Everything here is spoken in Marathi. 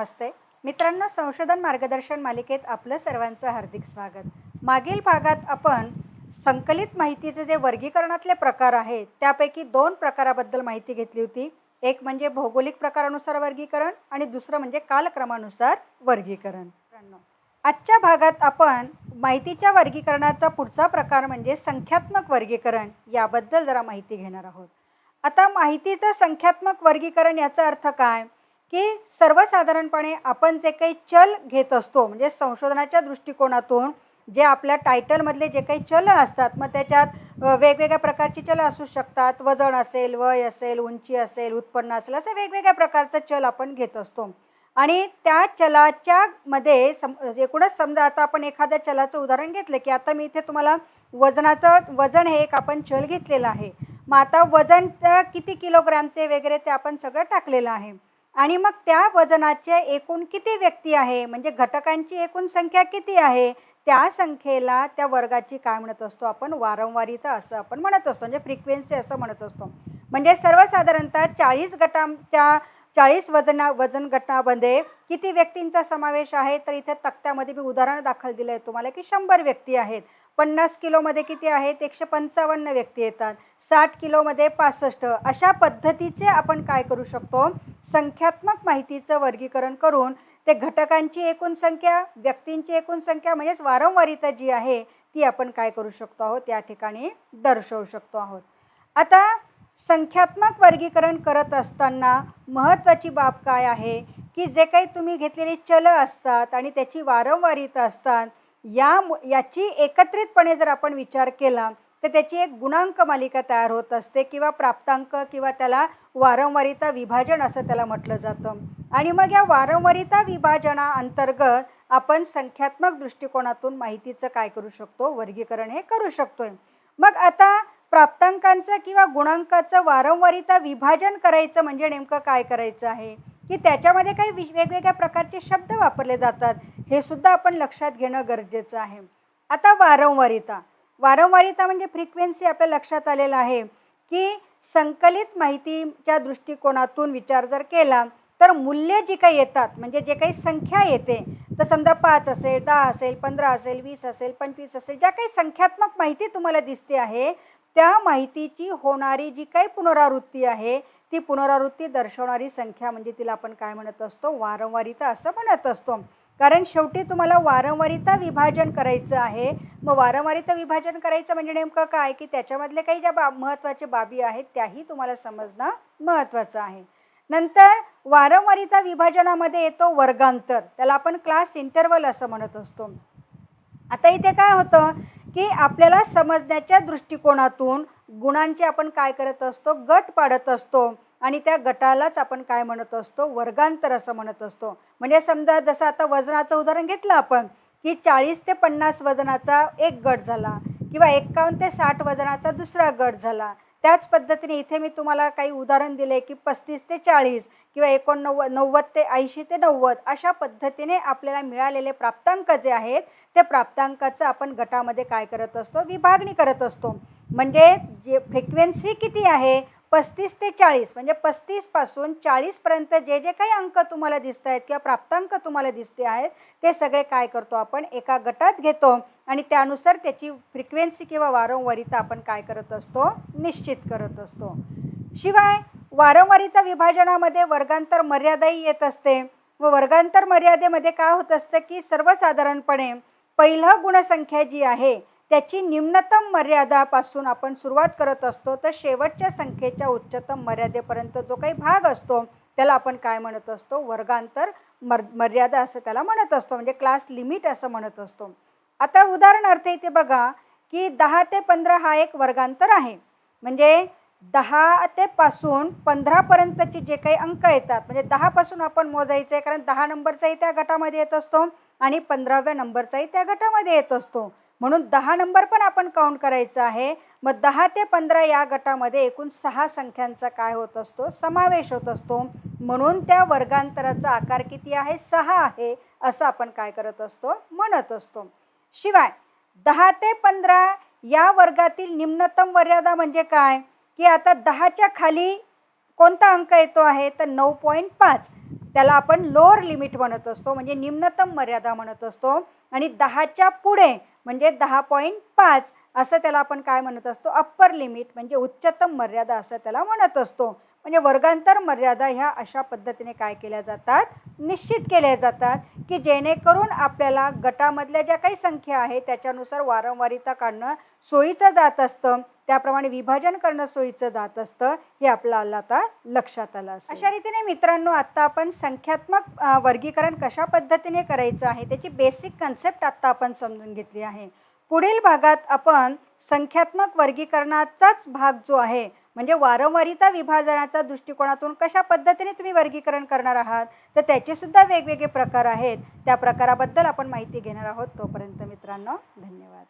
नमस्ते. मित्रांनो संशोधन मार्गदर्शन मालिकेत आपलं सर्वांचं हार्दिक स्वागत. मागील भागात आपण संकलित माहितीचे जे वर्गीकरणातले प्रकार आहेत त्यापैकी दोन प्रकाराबद्दल माहिती घेतली होती. एक म्हणजे भौगोलिक प्रकारानुसार वर्गीकरण आणि दुसरं म्हणजे कालक्रमानुसार वर्गीकरण. आजच्या भागात आपण माहितीच्या वर्गीकरणाचा पुढचा प्रकार म्हणजे संख्यात्मक वर्गीकरण याबद्दल जरा माहिती घेणार आहोत. आता माहितीचं संख्यात्मक वर्गीकरण याचा अर्थ काय? की सर्वसाधारणपणे आपण जे काही चल घेत असतो म्हणजे संशोधनाच्या दृष्टिकोनातून जे आपल्या टायटलमधले जे काही चल असतात मग त्याच्यात वेगवेगळ्या प्रकारची चल असू शकतात. वजन असेल वय असेल उंची असेल उत्पन्न असेल असं वेगवेगळ्या प्रकारचं चल आपण घेत असतो. आणि त्या चलाच्या मध्ये सम एकूणच समजा आता आपण एखाद्या चलाचं उदाहरण घेतलं की आता मी इथे तुम्हाला वजनाचं वजन हे एक आपण चल घेतलेलं आहे. मग आता वजन किती किलोग्रॅमचे वगैरे ते आपण सगळं टाकलेलं आहे. आणि मग त्या वजनाचे एकूण किती व्यक्ती आहे? म्हणजे घटकांची एकूण संख्या किती आहे? त्या संख्येला त्या वर्गाची काय म्हणत असतो आपण? वारंवारिता असं आपण म्हणत असतो. म्हणजे फ्रिक्वेन्सी असं म्हणत असतो. म्हणजे सर्वसाधारणतः चाळीस गटांच्या चाळीस वजना वजन गटामध्ये किती व्यक्तींचा समावेश आहे? तर इथे तक्त्यामध्ये मी उदाहरण दाखल दिलं आहे तुम्हाला की शंभर व्यक्ती आहेत. पन्नास किलोमध्ये किती आहेत? एकशे पंचावन्न व्यक्ती येतात. साठ किलोमध्ये पासष्ट. अशा पद्धतीचे आपण काय करू शकतो? संख्यात्मक माहितीचं वर्गीकरण करून ते घटकांची एकूण संख्या व्यक्तींची एकूण संख्या म्हणजेच वारंवारिता जी आहे ती आपण काय करू शकतो आहोत? त्या ठिकाणी दर्शवू शकतो आहोत. आता संख्यात्मक वर्गीकरण करत असताना महत्त्वाची बाब काय आहे? की जे काही तुम्ही घेतलेली चलं असतात आणि त्याची वारंवारिता असतात या याची एकत्रितपणे जर आपण विचार केला तर त्याची एक गुणांक मालिका तयार होत असते किंवा प्राप्तांक किंवा त्याला वारंवारिता विभाजन असं त्याला म्हटलं जातं. आणि मग या वारंवारिता विभाजना अंतर्गत आपण संख्यात्मक दृष्टिकोनातून माहितीचं काय करू शकतो वर्गीकरण हे करू शकतोय. मग आता प्राप्तांकांचं किंवा गुणांकाचं वारंवारिता विभाजन करायचं म्हणजे नेमकं काय करायचं आहे? की त्याच्यामध्ये काही विश वेगवेगळ्या प्रकारचे शब्द वापरले जातात. हे सुद्धा आपण लक्षात घेणं गरजेचं आहे. आता वारंवारिता. वारंवारिता म्हणजे फ्रिक्वेन्सी आपल्या लक्षात आलेलं आहे की संकलित माहितीच्या दृष्टिकोनातून विचार जर केला तर मूल्य जी काही येतात म्हणजे जे काही संख्या येते तर समजा पाच असेल दहा असेल पंधरा असेल वीस असेल पंचवीस असेल ज्या काही संख्यात्मक माहिती तुम्हाला दिसते आहे त्या माहितीची होणारी जी काही पुनरावृत्ती आहे ती पुनरावृत्ती दर्शवणारी संख्या म्हणजे तिला आपण काय म्हणत असतो? वारंवारिता असं म्हणत असतो. कारण शेवटी तुम्हाला वारंवारिता विभाजन करायचं आहे. मग वारंवारिता विभाजन करायचं म्हणजे नेमकं काय? की त्याच्यामधले काही ज्या बा महत्त्वाच्या बाबी आहेत त्याही तुम्हाला समजणं महत्त्वाचं आहे. नंतर वारंवारिता विभाजनामध्ये येतो वर्गांतर. त्याला आपण क्लास इंटरवल असं म्हणत असतो. आता इथे काय होतं की आपल्याला समजण्याच्या दृष्टिकोनातून गुणांचे आपण काय करत असतो गट पाडत असतो आणि त्या गटालाच आपण काय म्हणत असतो? वर्गांतर असं म्हणत असतो. म्हणजे समजा जसं आता वजनाचं उदाहरण घेतलं आपण की चाळीस ते पन्नास वजनाचा एक गट झाला किंवा एक्कावन्न ते साठ वजनाचा दुसरा गट झाला. त्याच पद्धतीने इथे मी तुम्हाला काही उदाहरण दिले की पस्तीस ते चाळीस किंवा एकोणनव्वद नव्वद ते ऐंशी ते नव्वद अशा पद्धतीने आपल्याला मिळालेले प्राप्तांक जे आहेत ते प्राप्तांकाचं आपण गटामध्ये काय करत असतो? विभागणी करत असतो. म्हणजे जे फ्रिक्वेन्सी किती आहे? पस्तीस ते चाळीस म्हणजे पस्तीसपासून चाळीसपर्यंत जे जे काही अंक तुम्हाला दिसत आहेत किंवा प्राप्तांक तुम्हाला दिसते आहेत ते सगळे काय करतो आपण? एका गटात घेतो आणि त्यानुसार त्याची फ्रिक्वेन्सी किंवा वारंवारिता आपण काय करत असतो? निश्चित करत असतो. शिवाय वारंवारिता विभाजनामध्ये वर्गांतर मर्यादाही येत असते व वर्गांतर मर्यादेमध्ये काय होत असतं की सर्वसाधारणपणे पहिलं गुणसंख्या जी आहे त्याची निम्नतम मर्यादापासून आपण सुरुवात करत असतो तर शेवटच्या संख्येच्या उच्चतम मर्यादेपर्यंत जो काही भाग असतो त्याला आपण काय म्हणत असतो? वर्गांतर मर मर्यादा असं त्याला म्हणत असतो म्हणजे क्लास लिमिट असं म्हणत असतो. आता उदाहरणार्थ इथे बघा की दहा ते पंधरा हा एक वर्गांतर आहे. म्हणजे दहा ते पासून पंधरापर्यंतचे जे काही अंक येतात म्हणजे दहापासून आपण मोजायचं आहे कारण दहा नंबरचाही त्या गटामध्ये येत असतो आणि पंधराव्या नंबरचाही त्या गटामध्ये येत असतो. म्हणून दहा नंबर पण आपण काउंट करायचा आहे. मग दहा ते पंधरा या गटामध्ये एकूण सहा संख्यांचा काय होत असतो? समावेश होत असतो. म्हणून त्या वर्गांतराचा आकार किती आहे? सहा आहे असं आपण काय करत असतो? म्हणत असतो. शिवाय दहा ते पंधरा या वर्गातील निम्नतम मर्यादा म्हणजे काय? की आता दहाच्या खाली कोणता अंक येतो आहे? तर नऊ पॉईंट पाच. त्याला आपण लोअर लिमिट म्हणत असतो. म्हणजे निम्नतम मर्यादा म्हणत असतो. आणि दहाच्या पुढे म्हणजे दहा पॉईंट पाच असं त्याला आपण काय म्हणत असतो? अप्पर लिमिट म्हणजे उच्चतम मर्यादा असं त्याला म्हणत असतो. म्हणजे वर्गांतर मर्यादा ह्या अशा पद्धतीने काय केल्या जातात? निश्चित केल्या जातात की जेणेकरून आपल्याला गटामधल्या ज्या काही संख्या आहे त्याच्यानुसार वारंवारिता काढणं सोयीचं जात असतं. त्याप्रमाणे विभाजन करणं सोयीचं जात असतं हे आपल्याला आता लक्षात आलं असं अशा रीतीने मित्रांनो आत्ता आपण संख्यात्मक वर्गीकरण कशा पद्धतीने करायचं आहे त्याची बेसिक कन्सेप्ट आत्ता आपण समजून घेतली आहे. पुढील भागात आपण संख्यात्मक वर्गीकरणाचाच भाग जो आहे म्हणजे वारंवारिता विभाजनाच्या दृष्टिकोनातून कशा पद्धतीने तुम्ही वर्गीकरण करणार आहात तर त्याचेसुद्धा वेगवेगळे प्रकार आहेत. त्या प्रकाराबद्दल आपण माहिती घेणार आहोत. तोपर्यंत मित्रांनो धन्यवाद.